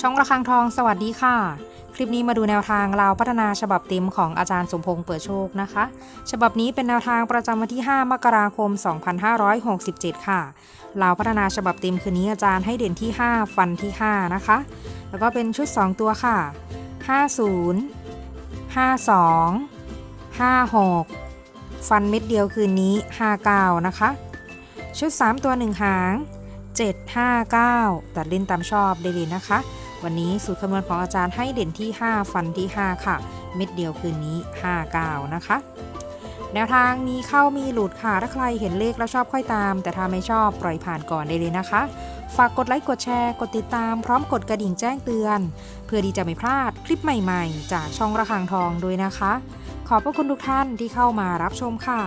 ช่องระฆังทองสวัสดีค่ะ คลิปนี้มาดูแนวทางราวพัฒนาฉบับเต็มของอาจารย์สมพงษ์เปิดโชคนะคะ ฉบับนี้เป็นแนวทางประจำวันที่ 5 มกราคม 2567 ค่ะราวพัฒนาฉบับเต็มคืนนี้อาจารย์ให้เด่นที่ 5 ฟันที่ 5 นะคะ แล้วก็เป็นชุด 2 ตัวค่ะ 50 52 56 ฟันเม็ดเดียวคืนนี้ 59 นะคะ ชุด 3 ตัว 1 หาง 759 ตัดเล่นตามชอบได้เลยนะคะ วันนี้สูตรคำนวณของอาจารย์ให้เด่นที่ 5 ฟันที่ 5 ค่ะ เม็ดเดียวคืนนี้ 59 นะคะ แนวทางมีเข้ามีหลุดค่ะ ถ้าใครเห็นเลขแล้วชอบค่อยตาม แต่ถ้าไม่ชอบปล่อยผ่านก่อนได้เลยนะคะ ฝากกดไลค์กดแชร์ กดติดตามพร้อมกดกระดิ่งแจ้งเตือน เพื่อที่จะไม่พลาดคลิปใหม่ ๆ จากช่องระฆังทองด้วยนะคะ ขอบพระคุณทุกท่านที่เข้ามารับชมค่ะ